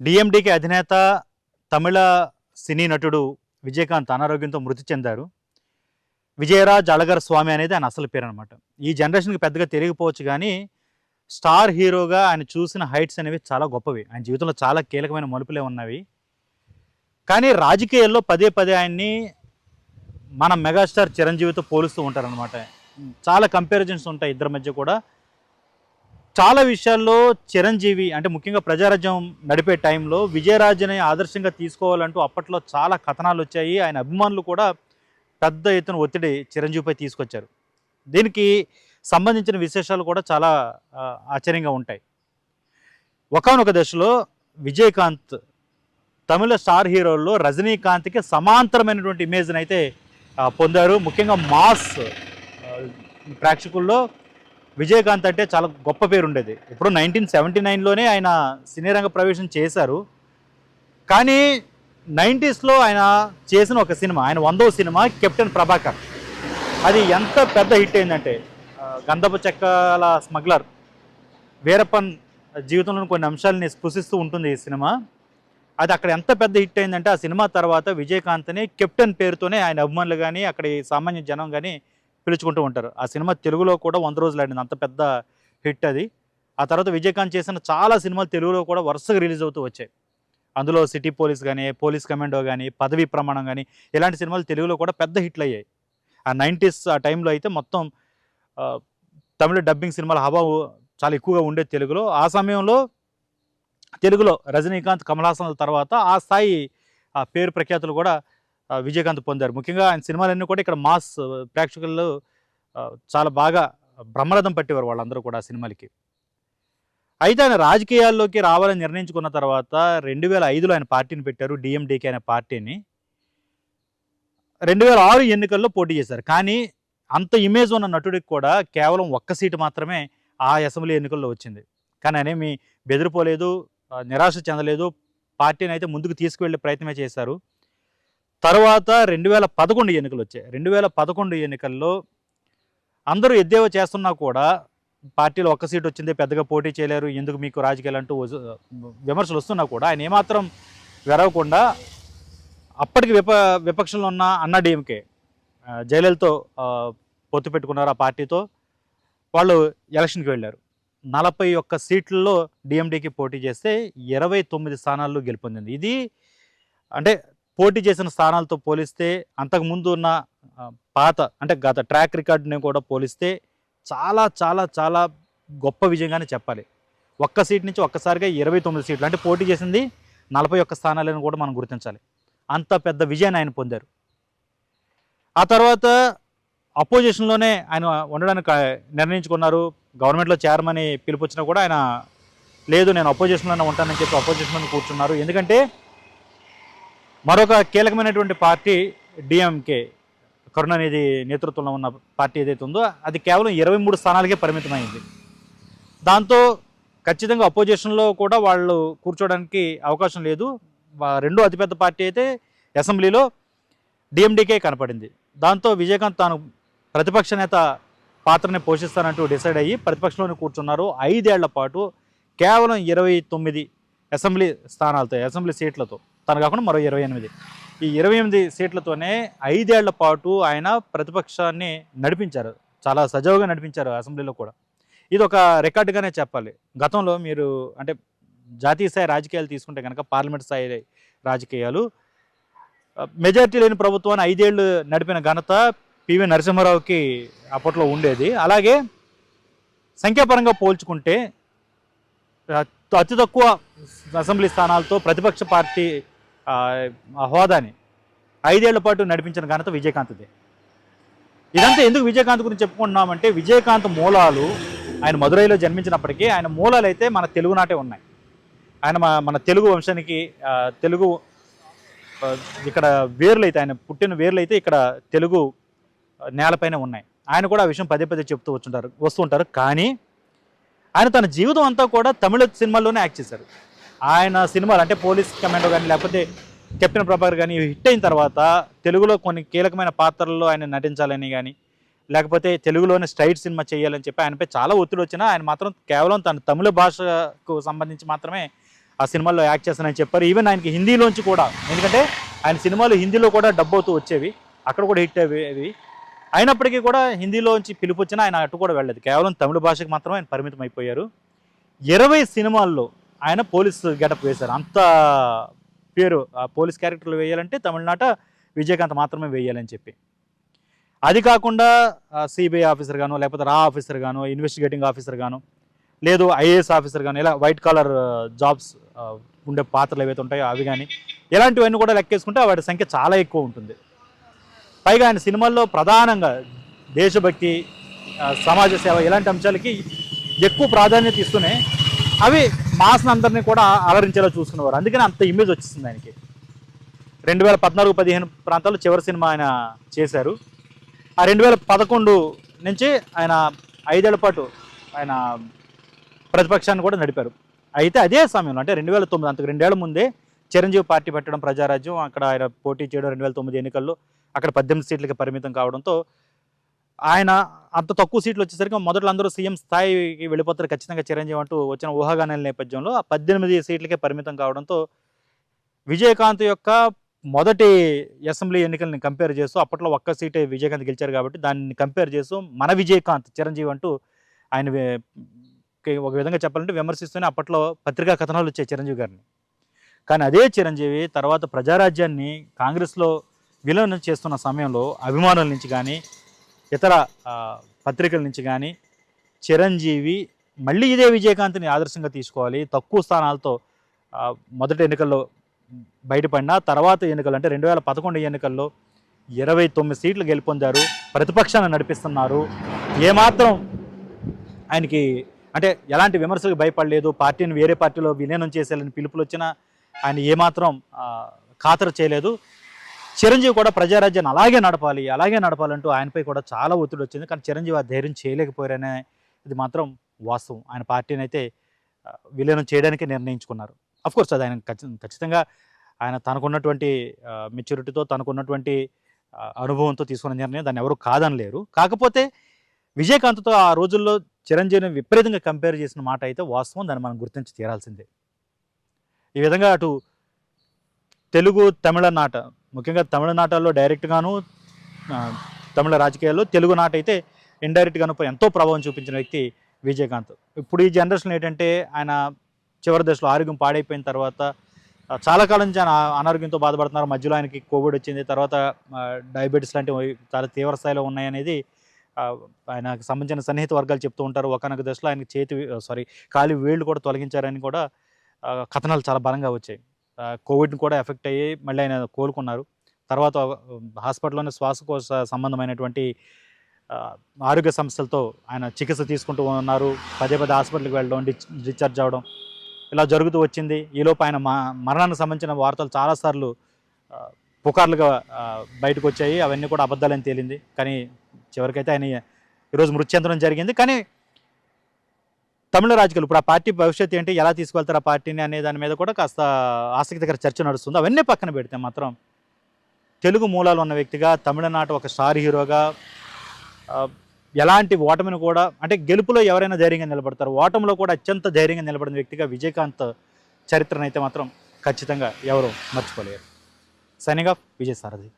DMDK అధినేత తమిళ సినీ నటుడు విజయకాంత్ అనారోగ్యంతో మృతి చెందారు. విజయరాజ్ అళగర్ స్వామి అనేది ఆయన అసలు పేరు అనమాట ఈ జనరేషన్కి పెద్దగా తెలియకపోవచ్చు కానీ స్టార్ హీరోగా ఆయన చూసిన హైట్స్ అనేవి చాలా గొప్పవి. ఆయన జీవితంలో చాలా కీలకమైన మలుపులే ఉన్నవి. కానీ రాజకీయాల్లో పదే పదే ఆయన్ని మన మెగాస్టార్ చిరంజీవితో పోలుస్తూ ఉంటారనమాట చాలా కంపారిజన్స్ ఉంటాయి ఇద్దరి మధ్య కూడా. చాలా విషయాల్లో చిరంజీవి అంటే ముఖ్యంగా ప్రజారాజ్యం నడిపే టైంలో విజయరాజుని ఆదర్శంగా తీసుకోవాలంటూ అప్పట్లో చాలా కథనాలు వచ్చాయి. ఆయన అభిమానులు కూడా పెద్ద ఎత్తున ఒత్తిడి చిరంజీవిపై తీసుకొచ్చారు. దీనికి సంబంధించిన విశేషాలు కూడా చాలా ఆశ్చర్యంగా ఉంటాయి. ఒకనొక దశలో విజయకాంత్ తమిళ స్టార్ హీరోల్లో రజనీకాంత్కి సమాంతరమైనటువంటి ఇమేజ్ని అయితే పొందారు. ముఖ్యంగా మాస్ ప్రేక్షకుల్లో విజయకాంత్ అంటే చాలా గొప్ప పేరు ఉండేది ఇప్పుడు నైన్టీన్ సెవెంటీ నైన్లోనే ఆయన సినీ రంగ ప్రవేశం చేశారు. కానీ నైంటీస్లో ఆయన చేసిన ఒక సినిమా ఆయన వందో సినిమా కెప్టెన్ ప్రభాకర్. అది ఎంత పెద్ద హిట్ అయిందంటే గంధపు చెక్కల స్మగ్లర్ వీరప్పన్ జీవితంలోని కొన్ని అంశాలని స్పృశిస్తూ ఉంటుంది ఈ సినిమా. అది అక్కడ ఎంత పెద్ద హిట్ అయిందంటే ఆ సినిమా తర్వాత విజయకాంత్ని కెప్టెన్ పేరుతోనే ఆయన అభిమానులు కానీ అక్కడి సామాన్య జనం కానీ పిలుచుకుంటూ ఉంటారు. ఆ సినిమా తెలుగులో కూడా వంద రోజులు ఆడింది. అంత పెద్ద హిట్ అది. ఆ తర్వాత విజయకాంత్ చేసిన చాలా సినిమాలు తెలుగులో కూడా వరుసగా రిలీజ్ అవుతూ వచ్చాయి. అందులో సిటీ పోలీస్ కానీ పోలీస్ కమాండో కానీ పదవి ప్రమాణం కానీ ఇలాంటి సినిమాలు తెలుగులో కూడా పెద్ద హిట్లు అయ్యాయి. ఆ నైంటీస్ ఆ టైంలో అయితే మొత్తం తమిళ డబ్బింగ్ సినిమాల హవా చాలా ఎక్కువగా ఉండేది తెలుగులో. ఆ సమయంలో తెలుగులో రజనీకాంత్ కమల్ తర్వాత ఆ స్థాయి ఆ పేరు ప్రఖ్యాతులు కూడా విజయకాంత్ పొందారు. ముఖ్యంగా ఆయన సినిమాలన్నీ కూడా ఇక్కడ మాస్ ప్రేక్షకులు చాలా బాగా బ్రహ్మరథం పట్టేవారు వాళ్ళందరూ కూడా ఆ సినిమాలకి. అయితే ఆయన రాజకీయాల్లోకి రావాలని నిర్ణయించుకున్న తర్వాత రెండు వేల ఐదులో ఆయన పార్టీని పెట్టారు డిఎండికే అనే పార్టీని. రెండు వేల ఆరు ఎన్నికల్లో పోటీ చేశారు. కానీ అంత ఇమేజ్ ఉన్న నటుడికి కూడా కేవలం ఒక్క సీటు మాత్రమే ఆ అసెంబ్లీ ఎన్నికల్లో వచ్చింది. కానీ ఆయన మీ బెదిరిపోలేదు నిరాశ చెందలేదు పార్టీని అయితే ముందుకు తీసుకువెళ్ళే ప్రయత్నమే చేశారు. తర్వాత రెండు వేల పదకొండు ఎన్నికలు వచ్చాయి రెండు వేల పదకొండు ఎన్నికల్లో అందరూ ఎద్దేవా చేస్తున్నా కూడా పార్టీలో ఒక్క సీట్ వచ్చింది పెద్దగా పోటీ చేయలేరు ఎందుకు మీకు రాజకీయాలు అంటూ విమర్శలు వస్తున్నా కూడా ఆయన ఏమాత్రం వెరవకుండా అప్పటికి విప విపక్షంలో ఉన్న అన్నా డిఎంకే జయలలితో పొత్తు పెట్టుకున్నారు ఆ పార్టీతో వాళ్ళు ఎలక్షన్కి వెళ్ళారు. నలభై ఒక్క సీట్లలో డిఎండికి పోటీ చేస్తే ఇరవై తొమ్మిది స్థానాల్లో గెలుపొందింది. ఇది అంటే పోటీ చేసిన స్థానాలతో పోలిస్తే అంతకుముందు ఉన్న పాత అంటే గత ట్రాక్ రికార్డుని కూడా పోలిస్తే చాలా చాలా చాలా గొప్ప విజయంగానే చెప్పాలి. ఒక్క సీట్ నుంచి ఒక్కసారిగా ఇరవై తొమ్మిది సీట్లు అంటే పోటీ చేసింది నలభై ఒక్క స్థానాలను కూడా మనం గుర్తించాలి. అంత పెద్ద విజయాన్ని ఆయన పొందారు. ఆ తర్వాత అపోజిషన్లోనే ఆయన ఉండడానికి నిర్ణయించుకున్నారు. గవర్నమెంట్లో చేరమని పిలుపుచ్చినా కూడా ఆయన లేదు నేను అపోజిషన్లోనే ఉంటానని చెప్పి అపోజిషన్లో కూర్చున్నారు. ఎందుకంటే మరొక కీలకమైనటువంటి పార్టీ డిఎంకే కరుణానిధి నేతృత్వంలో ఉన్న పార్టీ ఏదైతే ఉందో అది కేవలం ఇరవై మూడు స్థానాలకే పరిమితమైంది. దాంతో ఖచ్చితంగా అపోజిషన్లో కూడా వాళ్ళు కూర్చోవడానికి అవకాశం లేదు. రెండో అతిపెద్ద పార్టీ అయితే అసెంబ్లీలో డిఎండికే కనపడింది. దాంతో విజయకాంత్ తాను ప్రతిపక్ష నేత పాత్రని పోషిస్తానంటూ డిసైడ్ అయ్యి ప్రతిపక్షంలోనే కూర్చున్నారు. ఐదేళ్ళ పాటు కేవలం ఇరవై తొమ్మిది అసెంబ్లీ స్థానాలతో అసెంబ్లీ సీట్లతో. తను కాకుండా మరో ఇరవై ఎనిమిది. ఈ ఇరవై ఎనిమిది సీట్లతోనే ఐదేళ్ళ పాటు ఆయన ప్రతిపక్షాన్ని నడిపించారు. చాలా సజావుగా నడిపించారు అసెంబ్లీలో కూడా. ఇది ఒక రికార్డుగానే చెప్పాలి. గతంలో మీరు అంటే జాతీయ స్థాయి రాజకీయాలు తీసుకుంటే కనుక పార్లమెంట్ స్థాయి రాజకీయాలు మెజారిటీ లేని ప్రభుత్వాన్ని ఐదేళ్ళు నడిపిన ఘనత పివి నరసింహారావుకి అప్పట్లో ఉండేది. అలాగే సంఖ్యాపరంగా పోల్చుకుంటే అతి తక్కువ అసెంబ్లీ స్థానాలతో ప్రతిపక్ష పార్టీ హోదాని ఐదేళ్ళ పాటు నడిపించిన ఘనత విజయకాంత్దే. ఇదంతా ఎందుకు విజయకాంత్ గురించి చెప్పుకుంటున్నామంటే విజయకాంత్ మూలాలు ఆయన మదురైలో జన్మించినప్పటికీ ఆయన మూలాలు అయితే మన తెలుగునాటే ఉన్నాయి. ఆయన మన మన తెలుగు వంశానికి తెలుగు ఇక్కడ వేర్లు అయితే ఆయన పుట్టిన వేర్లు అయితే ఇక్కడ తెలుగు నేలపైన ఉన్నాయి. ఆయన కూడా ఆ విషయం పదే పదే చెప్తూ వచ్చుంటారు వస్తుంటారు కానీ ఆయన తన జీవితం అంతా కూడా తమిళ సినిమాల్లోనే యాక్ట్ చేశారు. ఆయన సినిమాలు అంటే పోలీస్ కమాండో కానీ లేకపోతే కెప్టెన్ ప్రభాకర్ కానీ హిట్ అయిన తర్వాత తెలుగులో కొన్ని కీలకమైన పాత్రల్లో ఆయన నటించాలని కానీ లేకపోతే తెలుగులోనే స్ట్రైట్ సినిమా చేయాలని చెప్పి ఆయనపై చాలా ఒత్తిడి వచ్చినా ఆయన మాత్రం కేవలం తన తమిళ భాషకు సంబంధించి మాత్రమే ఆ సినిమాల్లో యాక్ట్ చేస్తానని చెప్పారు. ఈవెన్ ఆయనకి హిందీలోంచి కూడా ఎందుకంటే ఆయన సినిమాలు హిందీలో కూడా డబ్ అవుతూ వచ్చేవి అక్కడ కూడా హిట్ అయ్యేవి అయినప్పటికీ కూడా హిందీలోంచి పిలుపు వచ్చినా ఆయన అటు కూడా వెళ్ళలేదు. కేవలం తమిళ భాషకు మాత్రమే ఆయన పరిమితం అయిపోయారు ఇరవై సినిమాల్లో ఆయన పోలీస్ గెటప్ వేశారు. అంత పేరు ఆ పోలీస్ క్యారెక్టర్లు వేయాలంటే తమిళనాట విజయకాంత్ మాత్రమే వేయాలని చెప్పి. అది కాకుండా సిబిఐ ఆఫీసర్ గాను లేకపోతే రా ఆఫీసర్ గాను ఇన్వెస్టిగేటింగ్ ఆఫీసర్ గాను లేదు ఐఏఎస్ ఆఫీసర్ గాను ఇలా వైట్ కాలర్ జాబ్స్ ఉండే పాత్రలు ఏవైతే ఉంటాయో అవి కానీ ఇలాంటివన్నీ కూడా లెక్కేసుకుంటే వాటి సంఖ్య చాలా ఎక్కువ ఉంటుంది. పైగా ఆయన సినిమాల్లో ప్రధానంగా దేశభక్తి సమాజ సేవ ఇలాంటి అంశాలకి ఎక్కువ ప్రాధాన్యత ఇస్తూనే అవి మాస్ని అందరినీ కూడా అలరించేలా చూసుకునేవారు. అందుకని అంత ఇమేజ్ వచ్చేసింది ఆయనకి. రెండు వేల పద్నాలుగు పదిహేను ప్రాంతాల్లో చివరి సినిమా ఆయన చేశారు. ఆ రెండు వేల పదకొండు నుంచి ఆయన ఐదేళ్ళ పాటు ఆయన ప్రతిపక్షాన్ని కూడా నడిపారు. అయితే అదే సమయంలో అంటే రెండు వేల తొమ్మిది అంతకు రెండేళ్ళ ముందే చిరంజీవి పార్టీ పెట్టడం ప్రజారాజ్యం అక్కడ ఆయన పోటీ చేయడం రెండు వేల తొమ్మిది ఎన్నికల్లో అక్కడ పద్దెనిమిది సీట్లకి పరిమితం కావడంతో ఆయన అంత తక్కువ సీట్లు వచ్చేసరికి మొదట్లో అందరూ సీఎం స్థాయికి వెళ్ళిపోతారు ఖచ్చితంగా చిరంజీవి అంటూ వచ్చిన ఊహాగానాల నేపథ్యంలో ఆ పద్దెనిమిది సీట్లకే పరిమితం కావడంతో విజయకాంత్ యొక్క మొదటి అసెంబ్లీ ఎన్నికల్ని కంపేర్ చేస్తూ అప్పట్లో ఒక్క సీటే విజయకాంత్ గెలిచారు కాబట్టి దాన్ని కంపేర్ చేస్తూ మన విజయకాంత్ చిరంజీవి అంటూ ఆయన ఒక విధంగా చెప్పాలంటే విమర్శిస్తూనే అప్పట్లో పత్రికా కథనాలు వచ్చాయి చిరంజీవి గారిని. కానీ అదే చిరంజీవి తర్వాత ప్రజారాజ్యాన్ని కాంగ్రెస్లో విలీనం చేస్తున్న సమయంలో అభిమానుల నుంచి కానీ ఇతర పత్రికల నుంచి కానీ చిరంజీవి మళ్ళీ ఇదే విజయకాంత్ని ఆదర్శంగా తీసుకోవాలి. తక్కువ స్థానాలతో మొదటి ఎన్నికల్లో బయటపడిన తర్వాత ఎన్నికలు అంటే రెండు వేల పదకొండు ఎన్నికల్లో ఇరవై తొమ్మిది సీట్లు గెలుపొందారు. ప్రతిపక్షాన్ని నడిపిస్తున్నారు. ఏమాత్రం ఆయనకి అంటే ఎలాంటి విమర్శలకు భయపడలేదు. పార్టీని వేరే పార్టీలో విలీనం చేసేయాలని పిలుపులు వచ్చినా ఆయన ఏమాత్రం ఖాతరు చేయలేదు. చిరంజీవి కూడా ప్రజారాజ్యాన్ని అలాగే నడపాలి అలాగే నడపాలంటూ ఆయనపై కూడా చాలా ఒత్తిడి వచ్చింది. కానీ చిరంజీవి ఆ ధైర్యం చేయలేకపోయారనే ఇది మాత్రం వాస్తవం. ఆయన పార్టీని అయితే విలీనం చేయడానికి నిర్ణయించుకున్నారు. అఫ్కోర్స్ అది ఆయన ఖచ్చితంగా ఆయన తనకున్నటువంటి మెచ్యూరిటీతో తనకున్నటువంటి అనుభవంతో తీసుకున్న నిర్ణయం. దాన్ని ఎవరు కాదనలేరు. కాకపోతే విజయకాంత్తో ఆ రోజుల్లో చిరంజీవిని విపరీతంగా కంపేర్ చేసిన మాట అయితే వాస్తవం. దాన్ని మనం గుర్తించి తీరాల్సిందే. ఈ విధంగా అటు తెలుగు తమిళనాట ముఖ్యంగా తమిళనాటలో డైరెక్ట్గాను తమిళ రాజకీయాల్లో తెలుగు నాట అయితే ఇండైరెక్ట్గాను ఎంతో ప్రభావం చూపించిన వ్యక్తి విజయకాంత్. ఇప్పుడు ఈ జనరేషన్ ఏంటంటే ఆయన చివరి దశలో ఆరోగ్యం పాడైపోయిన తర్వాత చాలా కాలం నుంచి ఆయన అనారోగ్యంతో బాధపడుతున్నారు. మధ్యలో ఆయనకి కోవిడ్ వచ్చింది. తర్వాత డయాబెటీస్ లాంటివి చాలా తీవ్ర స్థాయిలో ఉన్నాయనేది ఆయనకు సంబంధించిన సన్నిహిత వర్గాలు చెప్తూ ఉంటారు. ఒకనొక దశలో ఆయనకి చేతి సారీ కాలి వేళ్ళు కూడా తొలగించారని కూడా కథనాలు చాలా బలంగా వచ్చాయి. కోవిడ్ని కూడా ఎఫెక్ట్ అయ్యి మళ్ళీ ఆయన కోలుకున్నారు. తర్వాత హాస్పిటల్లోనే శ్వాసకోశ సంబంధమైనటువంటి ఆరోగ్య సమస్యలతో ఆయన చికిత్స తీసుకుంటూ ఉన్నారు. పదే పదే హాస్పిటల్కి వెళ్ళడం డిశ్చార్జ్ అవ్వడం ఇలా జరుగుతూ వచ్చింది. ఈలోపు ఆయన మరణానికి సంబంధించిన వార్తలు చాలాసార్లు పుకార్లుగా బయటకు వచ్చాయి. అవన్నీ కూడా అబద్ధాలని తేలింది. కానీ చివరికైతే ఆయన ఈరోజు మృత్యంతరం జరిగింది. కానీ తమిళ రాజకీయాలు. ఇప్పుడు ఆ పార్టీ భవిష్యత్తు ఏంటి ఎలా తీసుకెళ్తారు ఆ పార్టీని అనే దాని మీద కూడా కాస్త ఆసక్తికర చర్చ నడుస్తుంది. అవన్నీ పక్కన పెడితే మాత్రం తెలుగు మూలాలు ఉన్న వ్యక్తిగా తమిళనాట ఒక స్టార్ హీరోగా ఎలాంటి ఓటమిని కూడా అంటే గెలుపులో ఎవరైనా ధైర్యంగా నిలబడతారు ఓటమిలో కూడా అత్యంత ధైర్యంగా నిలబడిన వ్యక్తిగా విజయకాంత్ చరిత్రను అయితే మాత్రం ఖచ్చితంగా ఎవరు మర్చిపోలేరు. Signing off Vijay Sarathi